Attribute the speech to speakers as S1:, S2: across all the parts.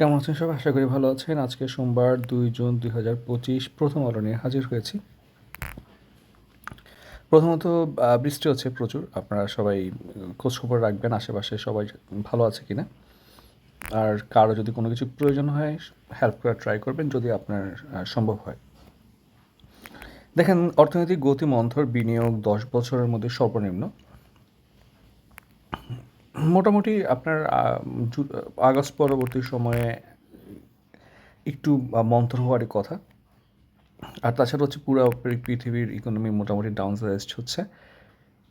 S1: কেমন আছেন সব? আশা করি ভালো আছেন। আজকে সোমবার দুই জুন দুই হাজার পঁচিশ প্রথম আলো নিয়ে হাজির হয়েছি। প্রথমত বৃষ্টি হচ্ছে প্রচুর। আপনারা সবাই খোঁজখবর রাখবেন, আশেপাশে সবাই ভালো আছে কিনা। আর কারও যদি কোনো কিছু প্রয়োজন হয় হেল্প করার ট্রাই করবেন, যদি আপনার সম্ভব হয়। দেখেন, অর্থনৈতিক গতি মন্থর বিনিয়োগ দশ বছরের মধ্যে সর্বনিম্ন। মোটামুটি আপনার আগস্ট পরবর্তী সময়ে একটু মন্থর হওয়ারই কথা। আর তাছাড়া হচ্ছে পুরো পৃথিবীর ইকোনমি মোটামুটি ডাউন সাইজড হচ্ছে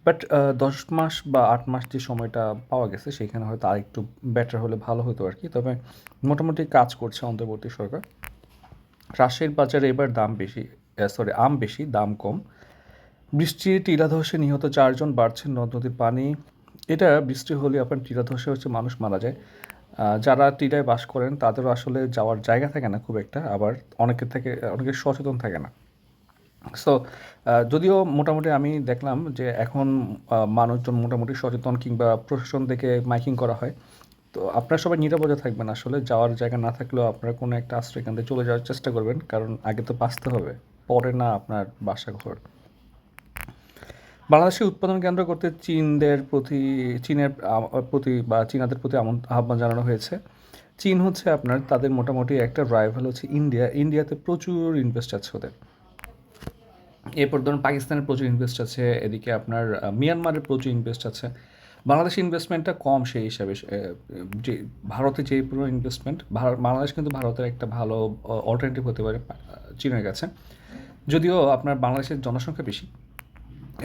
S1: বাট দশ মাস বা আট মাস যে সময়টা পাওয়া গেছে, সেখানে হয়তো আর একটু বেটার হলে ভালো হতো আর কি। তবে মোটামুটি কাজ করছে অন্তর্বর্তী সরকার। রাজশাহীর বাজারে এবার দাম বেশি সরি আম বেশি, দাম কম। বৃষ্টি টিলাধসে নিহত চারজন, বাড়ছে নদ নদীর পানি। এটা বৃষ্টি হলে আপনার টিলাধসে হচ্ছে মানুষ মারা যায়। যারা টিলায় বাস করেন, তাদেরও আসলে যাওয়ার জায়গা থাকে না খুব একটা, আবার অনেকের থেকে অনেকের সচেতন থাকে না। সো যদিও মোটামুটি আমি দেখলাম যে এখন মানুষজন মোটামুটি সচেতন কিংবা প্রশাসন থেকে মাইকিং করা হয়। তো আপনারা সবাই নিরাপদে থাকবেন আসলে, যাওয়ার জায়গা না থাকলেও আপনারা কোনো একটা আশ্রয় কেন্দ্রে চলে যাওয়ার চেষ্টা করবেন, কারণ আগে তো বাঁচতে হবে। পরে না আপনার বাসা ঘর। বাংলাদেশে উৎপাদন কেন্দ্র করতে চীনদের প্রতি, চীনের প্রতি বা চীনাদের প্রতি আহ্বান জানানো হয়েছে। চীন হচ্ছে আপনার, তাদের মোটামুটি একটা রাইভাল হচ্ছে ইন্ডিয়া। ইন্ডিয়াতে প্রচুর ইনভেস্ট আছে ওদের। এরপর ধরুন পাকিস্তানের প্রচুর ইনভেস্ট আছে, এদিকে আপনার মিয়ানমারের প্রচুর ইনভেস্ট আছে। বাংলাদেশ ইনভেস্টমেন্টটা কম সেই হিসাবে যে ভারতে যে পুরো ইনভেস্টমেন্ট বাংলাদেশ কিন্তু ভারতের একটা ভালো অল্টারনেটিভ হতে পারে চীনের কাছে। যদিও আপনার বাংলাদেশের জনসংখ্যা বেশি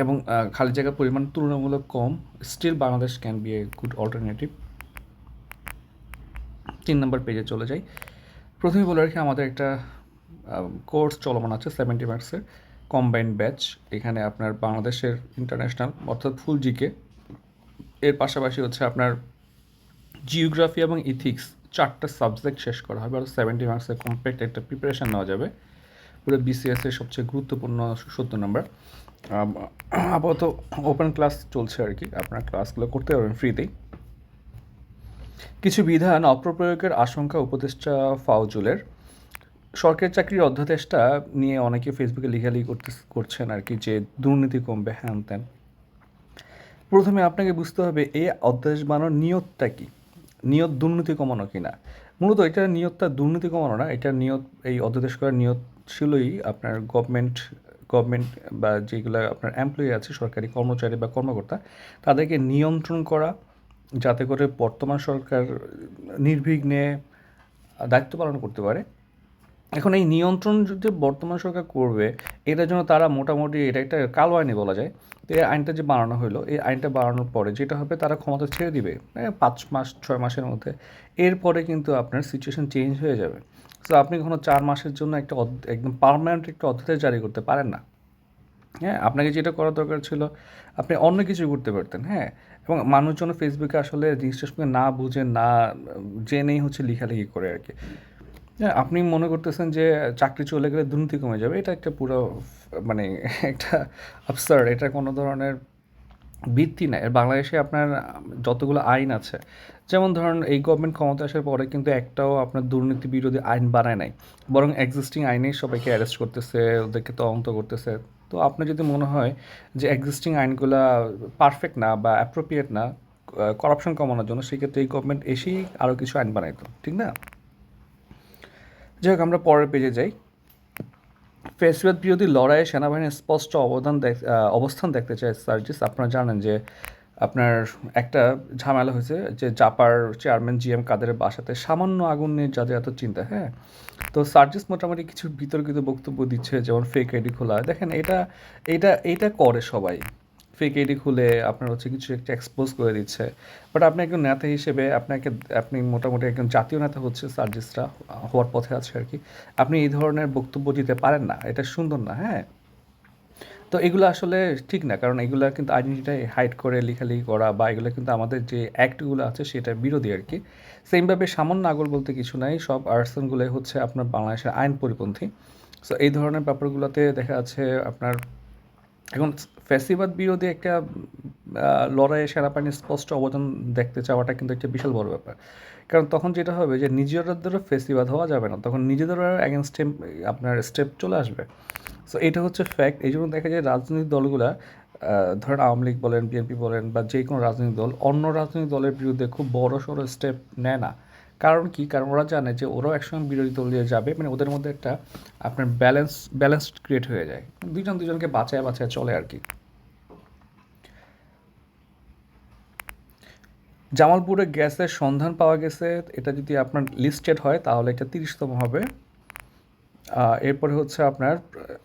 S1: এবং খালি জায়গার পরিমাণ তুলনামূলক কম still Bangladesh can be a good alternative তিন নম্বর পেজে চলে যাই। প্রথমে বলে রাখি, আমাদের একটা কোর্স চলমান আছে সেভেন্টি মার্কসের কম্বাইন্ড ব্যাচ এখানে আপনার বাংলাদেশের ইন্টারন্যাশনাল অর্থাৎ ফুল জিকে এর পাশাপাশি হচ্ছে আপনার জিওগ্রাফি এবং ইথিক্স চারটা সাবজেক্ট শেষ করা হবে, আর সেভেন্টি মার্কসের কমপ্লিট একটা প্রিপারেশান নেওয়া যাবে। পুরো বিসিএস এর সবচেয়ে গুরুত্বপূর্ণ সত্তর নম্বর আপাতত ওপেন ক্লাস চলছে আর কি। আপনার ক্লাসগুলো করতে পারবেন ফ্রিতেই কিছু বিধান অপ্রপ্রয়োগের আশঙ্কা উপদেষ্টা ফাউজুলের। সরকারি চাকরির অধ্যাদেশটা নিয়ে অনেকে ফেসবুকে লেখালেখি করতে, করছেন আর কি, যে দুর্নীতি কমবে, হ্যান ত্যান। প্রথমে আপনাকে বুঝতে হবে, এই অধ্যাদেশ বানানোর নিয়তটা কি? নিয়ত দুর্নীতি কমানো কি না মূলত এটা নিয়তটা দুর্নীতি কমানো না, এটা নিয়ত, এই অধ্যাদেশ করার নিয়ত ছিলই আপনার গভর্নমেন্ট গভর্নমেন্ট বা যেগুলো আপনার এমপ্লয়ি আছে, সরকারি কর্মচারী বা কর্মকর্তা, তাদেরকে নিয়ন্ত্রণ করা, যাতে করে বর্তমান সরকার নির্বিঘ্নে দায়িত্ব পালন করতে পারে। এখন এই নিয়ন্ত্রণ যদি বর্তমান সরকার করবে এটার জন্য তারা মোটামুটি, এটা একটা কালো আইনি বলা যায়। তো এই আইনটা যে বানানো হলো, এই আইনটা বানানোর পরে যেটা হবে তারা ক্ষমতা ছেড়ে দিবে। পাঁচ মাস, ছয় মাসের মধ্যে। এরপরে কিন্তু আপনার সিচুয়েশন চেঞ্জ হয়ে যাবে। তো আপনি কখনো চার মাসের জন্য একটা একদম পার্মানেন্ট একটা অধ্যাদেশ জারি করতে পারেন না। হ্যাঁ আপনাকে যেটা করা দরকার ছিল, আপনি অন্য কিছু করতে পারতেন হ্যাঁ? এবং মানুষজন ফেসবুকে আসলে সঙ্গে না বুঝে, না, জেনেই হচ্ছে লেখালেখি করে আর কি। হ্যাঁ আপনি মনে করতেছেন যে চাকরি চলে গেলে দুর্নীতি কমে যাবে, এটা একটা পুরো মানে একটা আফসার এটা কোনো ধরনের ভিত্তি নেয় বাংলাদেশে আপনার যতগুলো আইন আছে, যেমন ধরুন এই গভর্নমেন্ট ক্ষমতা আসার পরে কিন্তু একটাও আপনার দুর্নীতি বিরোধী আইন বানায় নাই। বরং এক্সিস্টিং আইনেই সবাইকে অ্যারেস্ট করতেছে, ওদেরকে তদন্ত করতেছে। তো আপনার যদি মনে হয় যে এক্সিস্টিং আইনগুলা পারফেক্ট না বা অ্যাপ্রোপ্রিয়েট না করাপশন কমানোর জন্য, সেক্ষেত্রে এই গভর্নমেন্ট এসেই আরও কিছু আইন বানাইতো। ঠিক না? যাই হোক, আমরা পরের পেজে যাই। ফেসিবাদ বিরোধী লড়াইয়ে সেনাবাহিনীর স্পষ্ট অবদান অবস্থান দেখতে চায় সার্জিস। আপনারা জানেন যে আপনার একটা ঝামেলা হয়েছে যে জাপার চেয়ারম্যান জি এম কাদেরের বাসাতে সামান্য আগুন নিয়ে যাদের এত চিন্তা হ্যাঁ? তো সার্জিস মোটামুটি কিছু বিতর্কিত বক্তব্য দিচ্ছে, যেমন ফেক আইডি খোলা। দেখেন এটা এটা এটা করে সবাই। ফেক আইডি খুলে আপনার হচ্ছে কিছু একটা এক্সপোজ করে দিচ্ছে। বাট আপনি একজন নেতা হিসেবে, আপনাকে, আপনি মোটামুটি একজন জাতীয় নেতা হচ্ছে সার্জিসরা হওয়ার পথে আছে আর কি। আপনি এই ধরনের বক্তব্য দিতে পারেন না, এটা সুন্দর না হ্যাঁ? তো এগুলো আসলে ঠিক না, কারণ এগুলো কিন্তু আইডেন্টিটাই হাইড করে লেখালেখি করা বা এগুলো কিন্তু আমাদের যে অ্যাক্টগুলো আছে সেটা বিরোধী আর কি। সেমভাবে সামান্য আগল বলতে কিছু নাই, সব আর্সনগুলোই হচ্ছে আপনার বাংলাদেশের আইন পরিপন্থী সো এই ধরনের ব্যাপারগুলোতে দেখা যাচ্ছে আপনার এখন ফ্যাসিবাদ বিরোধী একটা লড়াইয়ে সেনাবাহিনীর স্পষ্ট অবদান দেখতে চাওয়াটা কিন্তু একটা বিশাল বড় ব্যাপার। কারণ তখন যেটা হবে যে নিজেদেরও ফেসিবাদ হওয়া যাবে না। তখন নিজেদেরও অ্যাগেনস্টে আপনার স্টেপ চলে আসবে। সো এটা হচ্ছে ফ্যাক্ট এই জন্য দেখা যায় রাজনৈতিক দলগুলা ধরেন আওয়ামী লীগ বলেন বিএনপি বলেন বা যে কোনো রাজনৈতিক দল, অন্য রাজনৈতিক দলের বিরুদ্ধে খুব বড় সড়ো স্টেপ নেয় না। কারণ কি? কারণ ওরা জানে যে ওরাও একসঙ্গে বিরোধী দল দিয়ে যাবে মানে ওদের মধ্যে একটা আপনার ব্যালেন্স ব্যালেন্স ক্রিয়েট হয়ে যায়। দুজন দুজনকে বাঁচায় বাঁচায় চলে আর কি। জামালপুরে গ্যাসের সন্ধান পাওয়া গেছে। এটা যদি আপনার লিস্টেড হয়, তাহলে এটা তিরিশতম হবে। এরপরে হচ্ছে আপনার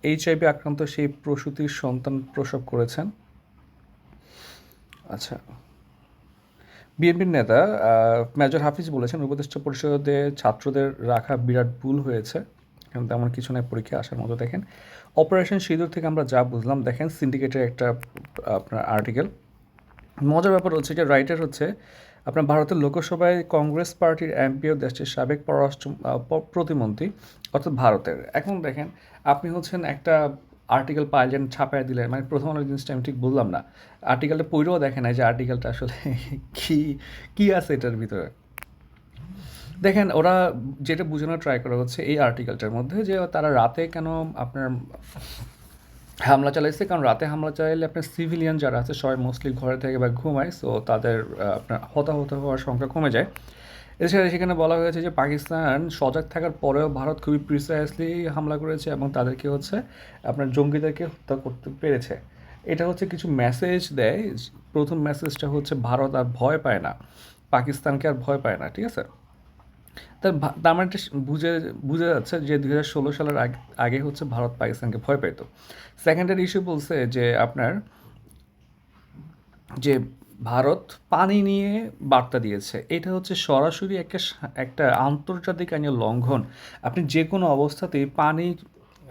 S1: এইচআইভি আক্রান্ত সেই প্রসূতির সন্তান প্রসব করেছেন। আচ্ছা। বিএনপির নেতা মেজর হাফিজ বলেছেন, উপদেষ্টা পরিষদে ছাত্রদের রাখা বিরাট ভুল হয়েছে। এখন তেমন কিছু নয় পরীক্ষা আসার মতো দেখেন। অপারেশন সিঁদুর থেকে আমরা যা বুঝলাম, দেখেন সিন্ডিকেটের একটা, আপনার আর্টিকেল মজার ব্যাপার হচ্ছে যে রাইটার হচ্ছে, আপনার ভারতের লোকসভায় কংগ্রেস পার্টির এমপি ও দেশটির সাবেক পররাষ্ট্র প্রতিমন্ত্রী, অর্থাৎ ভারতের। এখন দেখেন, আপনি হচ্ছেন একটা আর্টিকেল পাইলেন ছাপায় দিলেন মানে প্রথম আলো জিনিসটা আমি ঠিক বললাম না। আর্টিকেলটা পড়েও দেখে নাই যে আর্টিকেলটা আসলে কি কি আছে এটার ভিতরে। দেখেন, ওরা যেটা বোঝানোর ট্রাই করা হচ্ছে এই আর্টিকেলটার মধ্যে যে তারা রাতে কেন আপনার হামলা চালাইছে, কারণ রাতে হামলা চালাইলে আপনার সিভিলিয়ান যারা আছে সবাই মোস্টলি ঘরে থেকে বা ঘুমায় সো তাদের আপনার হতাহত হওয়ার সংখ্যা কমে যায়। এছাড়া সেখানে বলা হয়েছে যে পাকিস্তান সজাগ থাকার পরেও ভারত খুবই প্রিসাইসলি হামলা করেছে এবং তাদেরকে হচ্ছে আপনার জঙ্গিদেরকে হত্যা করতে পেরেছে। এটা হচ্ছে কিছু মেসেজ দেয়। প্রথম মেসেজটা হচ্ছে, ভারত আর ভয় পায় না। পাকিস্তানকে আর ভয় পায় না। ঠিক আছে? তার তার মানে বুঝে বুঝে যাচ্ছে যে দুই হাজার ষোলো সালের আগে আগে হচ্ছে ভারত পাকিস্তানকে ভয় পেত। সেকেন্ডারি ইস্যু বলছে যে আপনার যে ভারত পানি নিয়ে বার্তা দিয়েছে। এটা হচ্ছে সরাসরি একটা একটা আন্তর্জাতিক আইনের লঙ্ঘন। আপনি যে কোনো অবস্থাতেই পানি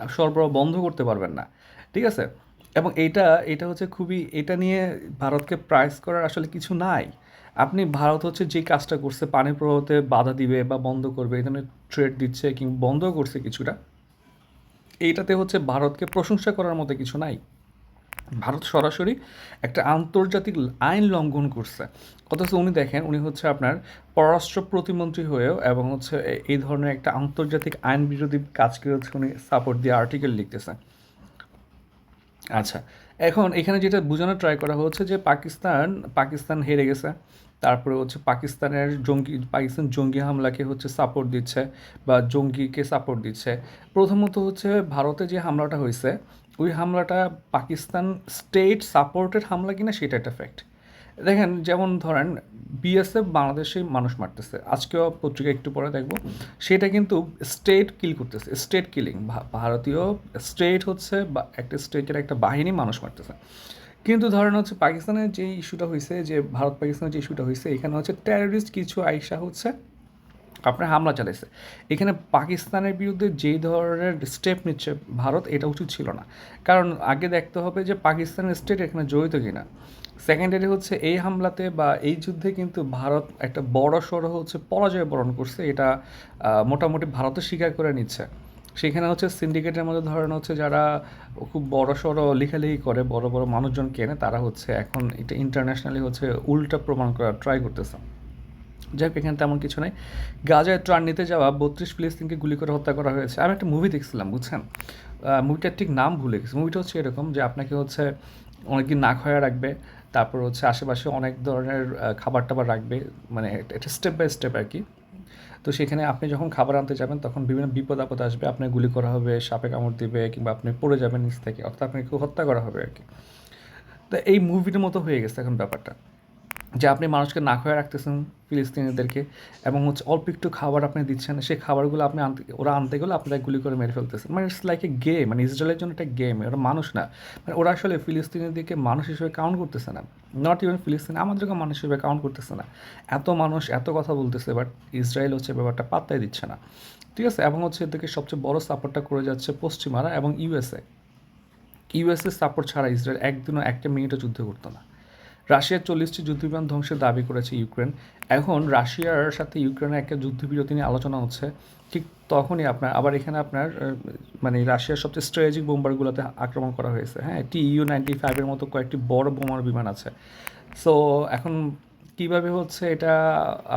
S1: সরবরাহ বন্ধ করতে পারবেন না। ঠিক আছে? এবং এটা এটা হচ্ছে খুবই, এটা নিয়ে ভারতকে প্রাইস করার আসলে কিছু নাই। আপনি ভারত হচ্ছে যে কাজটা করছে পানি প্রবাহতে বাধা দিবে বা বন্ধ করবে, এই ধরনের ট্রেড দিচ্ছে কিংবা বন্ধ করছে কিছুটা, এইটাতে হচ্ছে ভারতকে প্রশংসা করার মতো কিছু নাই। ভারত সরাসরি একটা আন্তর্জাতিক আইন লঙ্ঘন করছে। অথচ উনি দেখেন, উনি হচ্ছে আপনার পররাষ্ট্র প্রতিমন্ত্রী হয়েও এবং হচ্ছে এই ধরনের একটা আন্তর্জাতিক আইন বিরোধী কাজকে হচ্ছে উনি সাপোর্ট দিয়ে আর্টিকেল লিখতেছেন আচ্ছা এখন এখানে যেটা বোঝানোর ট্রাই করা হচ্ছে যে পাকিস্তান পাকিস্তান হেরে গেছে। তারপরে হচ্ছে পাকিস্তানের জঙ্গি, পাকিস্তান জঙ্গি হামলাকে হচ্ছে সাপোর্ট দিচ্ছে বা জঙ্গিকে সাপোর্ট দিচ্ছে। প্রথমত হচ্ছে ভারতে যে হামলাটা হয়েছে ওই হামলাটা পাকিস্তান স্টেট সাপোর্টেড হামলা কিনা সেটা একটা ফ্যাক্ট দেখেন, যেমন ধরেন বিএসএফ বাংলাদেশে মানুষ মারতেছে। আজকেও পত্রিকা একটু পরে দেখব। সেটা কিন্তু স্টেট কিল করতেছে স্টেট কিলিং ভারতীয় স্টেট হচ্ছে বা একটা স্টেটের একটা বাহিনী মানুষ মারতেছে। কিন্তু ধরেন হচ্ছে পাকিস্তানের যে ইস্যুটা হয়েছে যে ভারত পাকিস্তানের যে ইস্যুটা হয়েছে এখানে হচ্ছে টেররিস্ট কিছু আইসা হচ্ছে আপনার হামলা চালাইছে। এখানে পাকিস্তানের বিরুদ্ধে যে ধরনের স্টেপ নিচ্ছে ভারত, এটা উচিত ছিল না। কারণ আগে দেখতে হবে যে পাকিস্তানের স্টেট এখানে জড়িত কিনা। সেকেন্ডারি হচ্ছে এই হামলাতে বা এই যুদ্ধে কিন্তু ভারত একটা বড় সড়ো হচ্ছে পরাজয় বরণ করছে, এটা মোটামুটি ভারতও স্বীকার করে নিচ্ছে। সেখানে হচ্ছে সিন্ডিকেটের মধ্যে ধরেন হচ্ছে যারা খুব বড় সড়ো লেখালেখি করে, বড় বড় মানুষজন কেনে, তারা হচ্ছে এখন এটা ইন্টারন্যাশনালি হচ্ছে উল্টা প্রমাণ করার ট্রাই করতেছে। যাই হোক এখানে তেমন কিছু নাই। গাজায় ত্রাণ নিতে যাওয়া বত্রিশ ফিলিস্তিনকে গুলি করে হত্যা করা হয়েছে। আমি একটা মুভি দেখছিলাম, বুঝছেন? মুভিটার ঠিক নাম ভুলে গেছি। মুভিটা হচ্ছে এরকম যে আপনাকে হচ্ছে অনেকদিন না খাওয়া রাখবে, তারপর হচ্ছে আশেপাশে অনেক ধরনের খাবার টাবার রাখবে মানে এটা- স্টেপ বাই স্টেপ আর কি। তো সেখানে আপনি যখন খাবার আনতে যাবেন, তখন বিভিন্ন বিপদ আপদ আসবে। আপনার গুলি করা হবে, সাপে কামড় দিবে, কিংবা আপনি পড়ে যাবেন নিচ থেকে, অর্থাৎ আপনাকে হত্যা করা হবে আর কি। তো এই মুভিটার মতো হয়ে গেছে এখন ব্যাপারটা। যে আপনি মানুষকে না খাওয়া রাখতেছেন ফিলিস্তিনিদেরকে এবং হচ্ছে অল্প একটু খাবার আপনি দিচ্ছেন সেই খাবারগুলো আপনি আনতে, ওরা আনতে গেলে আপনারা গুলি করে মেরে ফেলতেছেন। মানে ইটস লাইক এ গেম মানে ইসরায়েলের জন্য একটা গেম ওরা মানুষ না। মানে ওরা আসলে ফিলিস্তিনিদেরকে মানুষ হিসেবে কাউন্ট করতেছে না। নট ইভেন ফিলিস্তিন আমাদেরকে মানুষ হিসেবে কাউন্ট করতেছে না। এত মানুষ এত কথা বলতেছে বাট ইসরায়েল হচ্ছে ব্যাপারটা পাত্তাই দিচ্ছে না। ঠিক আছে? এবং হচ্ছে এদেরকে সবচেয়ে বড় সাপোর্টটা করে যাচ্ছে পশ্চিমারা এবং ইউএসএ ইউএসএ সাপোর্ট ছাড়া ইসরায়েল একদিনও একটা মিনিটও যুদ্ধ করতো না। রাশিয়ার চল্লিশটি যুদ্ধবিমান ধ্বংসের দাবি করেছে ইউক্রেন। এখন রাশিয়ার সাথে ইউক্রেনের একটা যুদ্ধবিরতি নিয়ে আলোচনা হচ্ছে। ঠিক তখনই আপনার, আবার এখানে আপনার মানে রাশিয়ার সবচেয়ে স্ট্র্যাটেজিক বোম্বারগুলোতে আক্রমণ করা হয়েছে। হ্যাঁ টি ইউ নাইনটি ফাইভের মতো কয়েকটি বড় বোমার বিমান আছে। সো এখন কীভাবে হচ্ছে এটা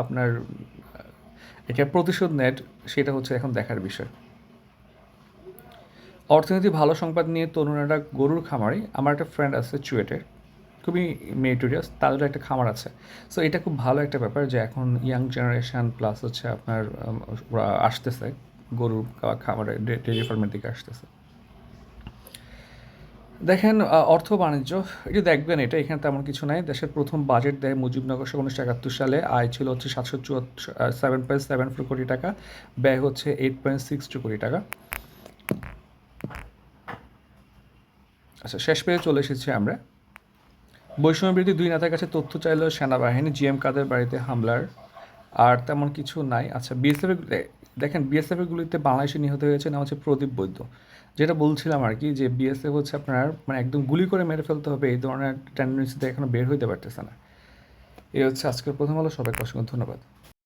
S1: আপনার এটা প্রতিশোধ নেট, সেটা হচ্ছে এখন দেখার বিষয়। অর্থনীতি ভালো সংবাদ নিয়ে তরুণেরা গরুর খামারি। আমার একটা ফ্রেন্ড আছে চুয়েটের। খুবই মেরিটোরিয়াস তাদেরও একটা খামার আছে। সো এটা খুব ভালো একটা ব্যাপার যে এখন ইয়াং জেনারেশন প্লাস হচ্ছে আপনার ওরা আসতেছে গরুর খা- খামারে ডেয়ারি ফার্মের দিকে আসতেছে। দেখেন অর্থ বাণিজ্য এটা দেখবেন এটা, এখানে তেমন কিছু নাই। দেশের প্রথম বাজেট দেয় মুজিবনগর উনিশশো একাত্তর সালে। আয় ছিল হচ্ছে সাতশো চুয়াত্তর সেভেন পয়েন্ট সেভেন ফোর কোটি টাকা। ব্যয় হচ্ছে এইট পয়েন্ট সিক্স টু কোটি টাকা। আচ্ছা শেষ পেয়ে চলে এসেছি আমরা। বৈষম্য বিরোধী দুই নেতার কাছে তথ্য চাইল সেনাবাহিনী, জিএম কাদের বাড়িতে হামলার। আর তেমন কিছু নাই। আচ্ছা বিএসএফ দেখেন বিএসএফ গুলিতে বাংলাদেশে নিহত হয়েছে নাম হচ্ছে প্রদীপ বৈদ্য। যেটা বলছিলাম আর কি যে বিএসএফ হচ্ছে আপনার মানে একদম গুলি করে মেরে ফেলতে হবে, এই ধরনের টেন্ডেন্সিতে এখনও বের হইতে পারতেছে না। এই হচ্ছে আজকের প্রথম আলো। সবাইকে অসংখ্য ধন্যবাদ।